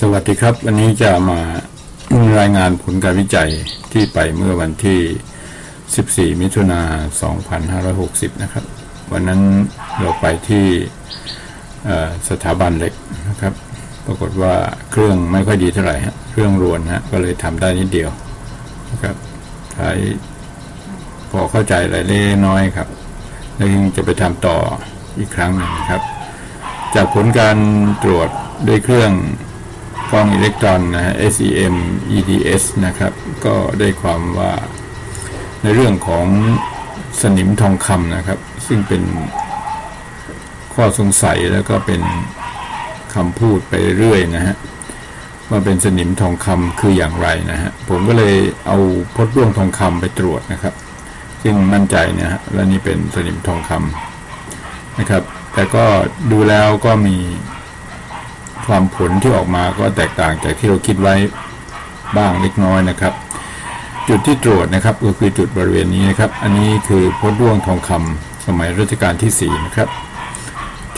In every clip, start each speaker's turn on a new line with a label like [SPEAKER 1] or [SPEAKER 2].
[SPEAKER 1] สวัสดีครับ วันนี้จะมารายงานผลการวิจัยที่ไปเมื่อวันที่ 14 มิถุนา 2560 นะครับ วันนั้นเราไปที่สถาบันเล็กนะครับ ปรากฏว่าเครื่องไม่ค่อยดีเท่าไหร่ฮะเครื่องรวนฮะก็เลยทำได้นิดเดียวนะครับใช้พอเข้าใจอะไรเล็กน้อยครับแล้วยังจะไปทำต่ออีกครั้งหนึ่งครับ จากผลการตรวจด้วยเครื่อง กล้องอิเล็กตรอนนะฮะ SEM EDS นะครับ ก็ได้ความว่าในเรื่องของสนิมทองคำนะครับ ซึ่งเป็นข้อสงสัยแล้วก็เป็นคำพูดไปเรื่อยนะฮะว่าเป็นสนิมทองคำคืออย่างไรนะฮะผมก็เลยเอาพดร่วงทองคำไปตรวจนะครับ ซึ่งมั่นใจนะฮะและนี่เป็นสนิมทองคำนะครับ แต่ก็ดูแล้วก็มี ความผลที่ออกมาก็แตกต่างจากที่เราคิดไว้บ้างเล็กน้อยนะครับ จุดที่ตรวจนะครับก็คือจุดบริเวณนี้นะครับ อันนี้คือพดร่วงทองคำสมัยรัชกาลที่4นะครับ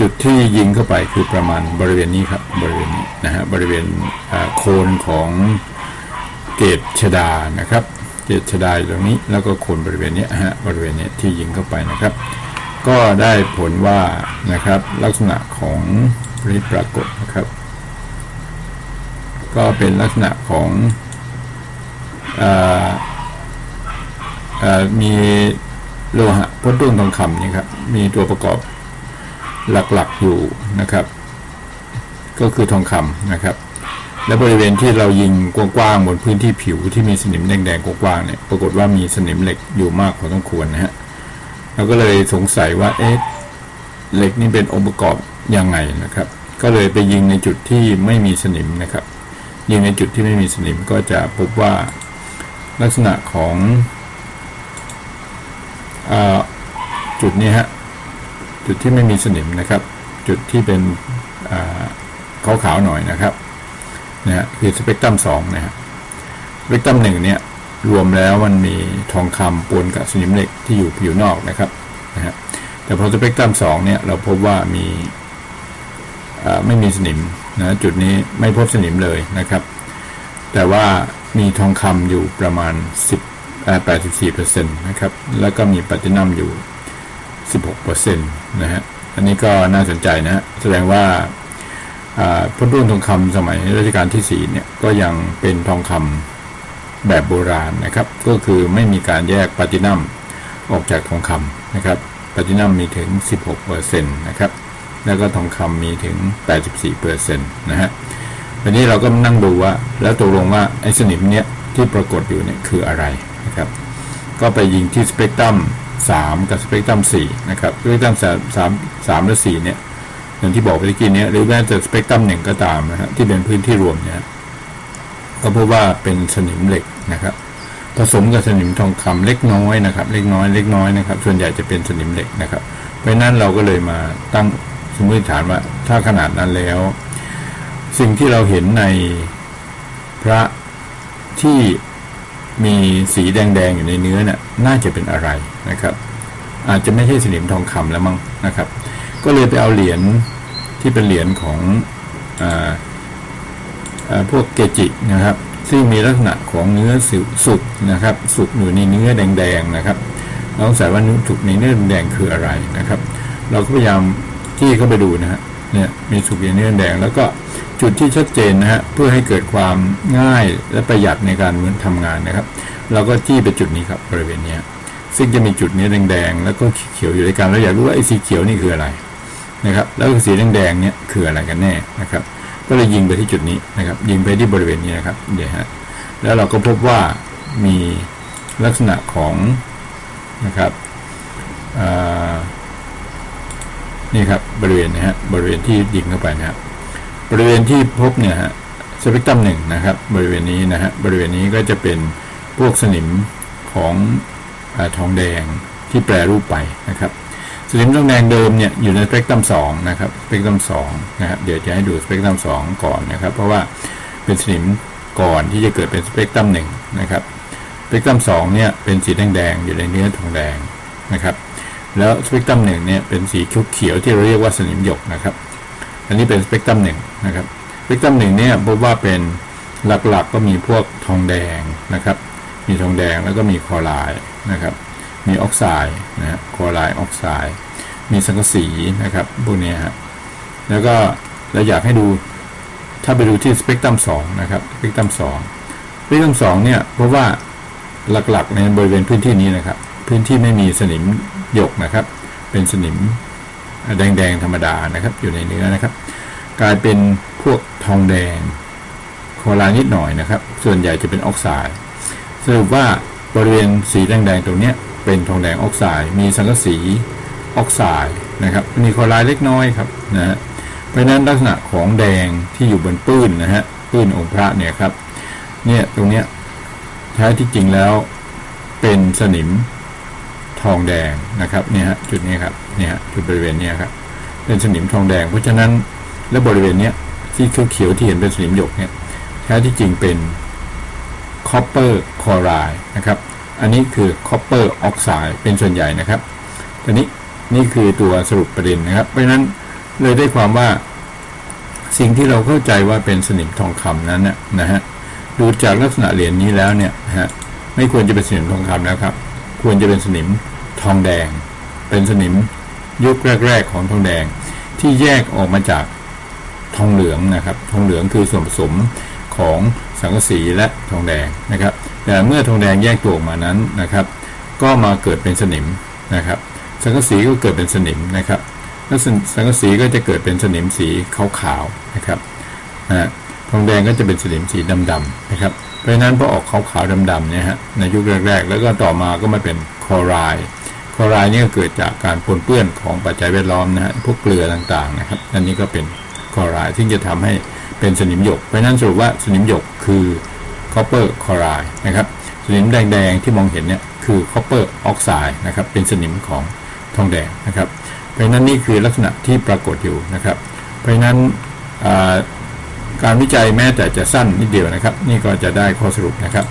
[SPEAKER 1] จุดที่ยิงเข้าไปคือประมาณบริเวณนี้ครับบริเวณนี้นะฮะบริเวณโคนของเกตชดานะครับ เกตชดาอยู่ตรงนี้แล้วก็โคนบริเวณนี้ฮะบริเวณนี้ที่ยิงเข้าไปนะครับ ก็ได้ผลว่านะครับลักษณะของริปรากฏนะครับ ก็เป็นลักษณะของออมีโลหะพดด้วงทองคำนี่ครับ มีตัวประกอบหลักๆอยู่นะครับ ก็คือทองคำนะครับ และบริเวณที่เรายิงกว้างๆบนพื้นที่ผิวที่มีสนิมแดงๆกว้างๆเนี่ยปรากฏว่ามีสนิมเหล็กอยู่มากพอสมควรนะฮะเราก็เลยสงสัยว่าเอ๊ะเหล็กนี่เป็นองค์ประกอบยังไงนะครับ ก็เลยไปยิงในจุดที่ไม่มีสนิมนะครับ ยิงในจุดที่ไม่มีสนิมก็จะพบว่าลักษณะของอจุดนี้ฮะจุดที่ไม่มีสนิมนะครับ จุดที่เป็นขาวๆหน่อยนะครับนะฮะคือสเปกตรัมสองนะฮะสเปกตรัมหนึ่งเนี่ยรวมแล้วมันมีทองคำปนกับสนิมเหล็กที่อยู่ผิวนอกนะครับนะฮะแต่พอสเปกตรัมสองเนี่ยเราพบว่ามีไม่มีสนิม นะจุดนี้ไม่พบสนิมเลยนะครับ แต่ว่ามีทองคำอยู่ประมาณ 10 84%นะครับ แล้วก็มีแพลตินัมอยู่ 16%นะฮะอันนี้ก็น่าสนใจนะฮะแสดงว่าอ่าพดรุ่นทองคำสมัยรัชกาลที่4เนี่ยก็ยังเป็นทองคำแบบโบราณนะครับ ก็คือไม่มีการแยกแพลตินัมออกจากทองคำนะครับแพลตินัมมีถึง 16%นะครับ แล้วก็ทองคำมีถึง 84%นะฮะวันนี้เราก็นั่งดูว่า แล้วตกลงว่าไอ้สนิมเนี้ยที่ปรากฏอยู่เนี่ยคืออะไรนะครับ ก็ไปยิงที่สเปกตรัม3 กับสเปกตรัม4นะครับสเปกตรัม3 3 3และ4เนี่ยอย่างที่บอกไปเมื่อกี้เนี้ยหรือแม้แต่สเปกตรัม1ก็ตามนะฮะที่เป็นพื้นที่รวมเนี่ยก็พบว่าเป็นสนิมเหล็กนะครับ ผสมกับสนิมทองคำเล็กน้อยนะครับ เล็กน้อยเล็กน้อยนะครับ ส่วนใหญ่จะเป็นสนิมเหล็กนะครับ เพราะนั้นเราก็เลยมาตั้ง สมมติฐานว่าถ้าขนาดนั้นแล้ว สิ่งที่เราเห็นในพระที่มีสีแดงๆ อยู่ในเนื้อเนี่ยน่าจะเป็นอะไรนะครับ อาจจะไม่ใช่สนิมทองคำแล้วมั้งนะครับ ก็เลยไปเอาเหรียญที่เป็นเหรียญของออพวกเกจินะครับ ซึ่งมีลักษณะของเนื้อสุสุกนะครับ สุกอยู่ในเนื้อแดงๆนะครับเราสงสัยว่าเนื้อสุกในเนื้อแดงคืออะไรนะครับ เราก็พยายาม ที่เข้าไปดูนะฮะเนี่ยมีสุกในเนื้อแดง แล้วก็จุดที่ชัดเจนนะฮะเพื่อให้เกิดความง่ายและประหยัดในการทำงานนะครับ เราก็จี้ไปจุดนี้ครับบริเวณเนี้ยซึ่งจะมีจุดเนื้อแดงๆแล้วก็เขียวอยู่ในการเราอยากรู้ว่าไอ้สีเขียวนี่คืออะไรนะครับ แล้วสีแดงๆเนี่ยคืออะไรกันแน่นะครับ ก็เลยยิงไปที่จุดนี้นะครับ ยิงไปที่บริเวณนี้นะครับเดี๋ยวฮะแล้วเราก็พบว่ามีลักษณะของนะครับอ่า นี่ครับบริเวณนะฮะบริเวณที่ยิงเข้าไปนะครับบริเวณที่พบเนี่ยฮะสเปกตรัมหนึ่งนะครับ บริเวณนี้นะฮะบริเวณนี้ก็จะเป็นพวกสนิมของอทองแดงที่แปรรูปไปนะครับสนิมทองแดงเดิมเนี่ยอยู่ในสเปกตรัมสองนะครับสเปกตรัมสองนะครับเดี๋ยวจะให้ดูสเปกตรัมสองก่อนนะครับ เพราะว่าเป็นสนิมก่อนที่จะเกิดเป็นสเปกตรัมหนึ่งนะครับสเปกตรัมสองเนี่ยเป็นสีแดงๆอยู่ในเนื้อทองแดงนะครับ แล้วสเปกตรัมหนึ่งเนี่ยเป็นสีเขียวที่เราเรียกว่าสนิมหยกนะครับ อันนี้เป็นสเปกตรัมหนึ่งนะครับสเปกตรัมหนึ่งเนี่ยพบว่าเป็นหลักๆก็มีพวกทองแดงนะครับ มีทองแดงแล้วก็มีคอไรด์นะครับ มีออกไซด์นะคอไรด์ออกไซด์มีสังกะสีนะครับพวกนี้ฮะแล้วก็เราอยากให้ดูถ้าไปดูที่สเปกตรัม2นะครับสเปกตรัม2สเปกตรัม2เนี่ยเพราะว่าหลักๆในบริเวณพื้นที่นี้นะครับ พื้นที่ไม่มีสนิม หยกนะครับ เป็นสนิมแดงๆธรรมดานะครับ อยู่ในเนื้อนะครับ กลายเป็นพวกทองแดงโคลานิดหน่อยนะครับ ส่วนใหญ่จะเป็นออกไซด์สรุปว่าบริเวณสีแดงๆตรงนี้เป็นทองแดงออกไซด์มีสังกะสีออกไซด์นะครับ มีโคลาเล็กน้อยครับนะฮะเพราะนั้นลักษณะของแดงที่อยู่บนปื้นนะฮะปื้นองค์พระเนี่ยครับ เนี่ยตรงเนี้ยแท้ที่จริงแล้วเป็นสนิม ทองแดงนะครับเนี่ยฮะจุดนี้ครับเนี่ยจุดบริเวณนี้ครับเป็นสนิมทองแดง เพราะฉะนั้นและบริเวณนี้ที่เขียวๆที่เห็นเป็นสนิมหยกเนี่ยแท้ที่จริงเป็นคอปเปอร์คอไรด์นะครับอันนี้คือคอปเปอร์ออกไซด์เป็นส่วนใหญ่นะครับทีนี้นี่คือตัวสรุปประเด็นนะครับ เพราะฉะนั้นเลยได้ความว่าสิ่งที่เราเข้าใจว่าเป็นสนิมทองคำนั้นนะนะฮะดูจากลักษณะเหรียญนี้แล้วเนี่ยฮะไม่ควรจะเป็นสนิมทองคำแล้วครับ ควรจะเป็นสนิมทองแดง เป็นสนิมยุคแรก ๆ ของทองแดง ที่แยกออกมาจากทองเหลืองนะครับ ทองเหลืองคือส่วนผสมของสังกะสีและทองแดงนะครับ แต่เมื่อทองแดงแยกตัวออกมานั้นนะครับ ก็มาเกิดเป็นสนิมนะครับ สังกะสีก็เกิดเป็นสนิมนะครับแล้วสังกะสีก็จะเกิดเป็นสนิมสีขาวๆนะครับนะ ทองแดงก็จะเป็นสนิมสีดำๆนะครับ เพราะฉะนั้นพอออกขาวๆดำๆเนี่ยฮะในยุคแรก ๆ แล้วก็ต่อมาก็มาเป็นคลอไรด์คลอไรด์นี่ก็เกิดจากการปนเปื้อนของปัจจัยแวดล้อมนะฮะพวกเกลือต่างๆนะครับอันนี้ก็เป็นคลอไรด์ที่จะทำให้เป็นสนิมหยก เพราะฉะนั้นสรุปว่าสนิมหยกคือคอปเปอร์คลอไรด์นะครับสนิมแดงๆที่มองเห็นเนี่ยคือคอปเปอร์ออกไซด์นะครับเป็นสนิมของทองแดงนะครับ เพราะฉะนั้นนี่คือลักษณะที่ปรากฏอยู่นะครับ เพราะฉะนั้น การวิจัยแม้แต่จะสั้นนิดเดียวนะครับ นี่ก็จะได้ข้อสรุปนะครับ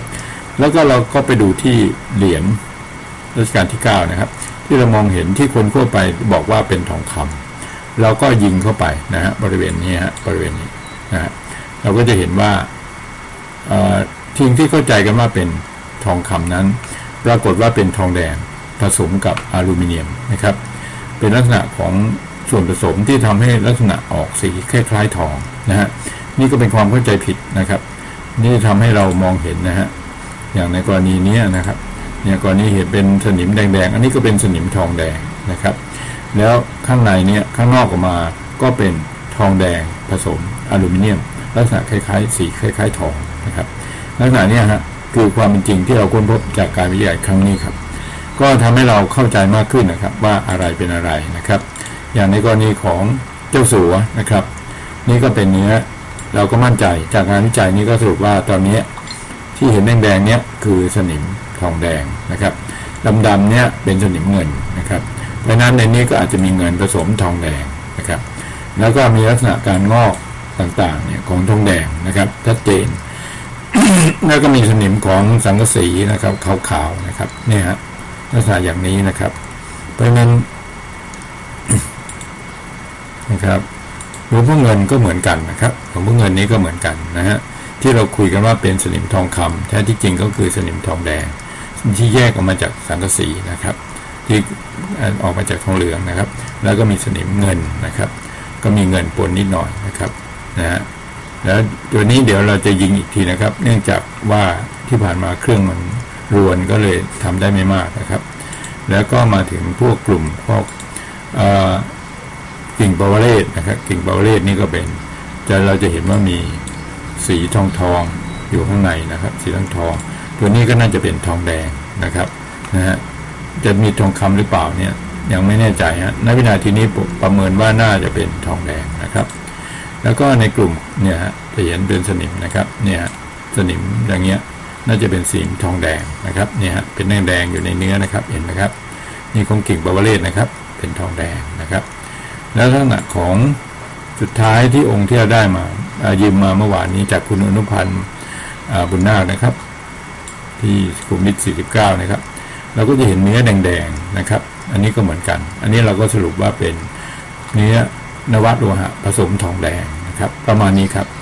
[SPEAKER 1] แล้วก็เราก็ไปดูที่เหรียญรัชกาลที่ 9 นะครับ ที่เรามองเห็นที่คนทั่วไปบอกว่าเป็นทองคำเราก็ยิงเข้าไปนะฮะบริเวณนี้ฮะบริเวณนี้นะฮะเราก็จะเห็นว่าทีมที่เข้าใจกันว่าเป็นทองคำนั้น ปรากฏว่าเป็นทองแดงผสมกับอลูมิเนียมนะครับ เป็นลักษณะของส่วนผสมที่ทำให้ลักษณะออกสีคล้ายๆทองนะฮะ นี่ก็เป็นความเข้าใจผิดนะครับ นี่ทำให้เรามองเห็นนะฮะอย่างในกรณีนี้นะครับ เนี่ยกรณีเห็นเป็นสนิมแดงๆ อันนี้ก็เป็นสนิมทองแดงนะครับ แล้วข้างในเนี่ยข้างนอกออกมาก็เป็นทองแดงผสมอลูมิเนียม ลักษณะคล้ายๆ สีคล้ายๆ ทองนะครับ ลักษณะเนี้ฮะคือความเป็นจริงที่เราค้นพบจากการวิจัยครั้งนี้ครับ ก็ทำให้เราเข้าใจมากขึ้นนะครับ ว่าอะไรเป็นอะไรนะครับ อย่างในกรณีของเจ้าสัวนะครับ นี่ก็เป็นเนื้อ เราก็มั่นใจจากงานวิจัยนี้ก็สรุปว่าตอนนี้ที่เห็นแดงๆเนี้ยคือสนิมทองแดงนะครับดำๆเนี้ยเป็นสนิมเงินนะครับ เพราะนั้นในนี้ก็อาจจะมีเงินผสมทองแดงนะครับ แล้วก็มีลักษณะการงอกต่างๆเนี่ยของทองแดงนะครับชัดเจนแล้วก็มีสนิมของสังกะสีนะครับขาวๆนะครับ เนี่ยฮะลักษณะอย่างนี้นะครับ เพราะนั้นนะครับ หลวงพ่อเงินก็เหมือนกันนะครับหลวงพ่อเงินนี้ก็เหมือนกันนะฮะที่เราคุยกันว่าเป็นสนิมทองคำแท้ที่จริงก็คือสนิมทองแดง ที่แยกออกมาจากสังกะสีนะครับ ที่ออกมาจากทองเหลืองนะครับ แล้วก็มีสนิมเงินนะครับ ก็มีเงินปนนิดหน่อยนะครับนะฮะแล้วตัวนี้เดี๋ยวเราจะยิงอีกทีนะครับ เนื่องจากว่าที่ผ่านมาเครื่องมันรวนก็เลยทำได้ไม่มากนะครับ แล้วก็มาถึงพวกกลุ่มพวก กิ่งปาวเลตนะครับ กิ่งปาวเลตนี่ก็เป็นจะเราจะเห็นว่ามีสีทองทองอยู่ข้างในนะครับ สีทองทอง ตัวนี้ก็น่าจะเป็นทองแดงนะครับนะฮะจะมีทองคำหรือเปล่าเนี่ยยังไม่แน่ใจฮะณวินาทีนี้ประเมินว่าน่าจะเป็นทองแดงนะครับ แล้วก็ในกลุ่มเนี่ยฮะจะเห็นเป็นสนิมนะครับ เนี่ยสนิมอย่างเงี้ยน่าจะเป็นสีทองแดงนะครับเนี่ยฮะเป็นแดงแดงอยู่ในเนื้อนะครับเห็นไหมครับนี่ของกิ่งบาวเลตนะครับ เป็นทองแดงนะครับ แล้วลักษณะของสุดท้ายที่องค์ที่เราได้มายืมมาเมื่อวานนี้จากคุณอนุพันธ์บุญนาคนะครับ ที่กลุ่มมิตร49 นะครับ เราก็จะเห็นเนื้อแดงๆนะครับ อันนี้ก็เหมือนกัน อันนี้เราก็สรุปว่าเป็นเนื้อนวัตโลหะผสมทองแดงนะครับ ประมาณนี้ครับ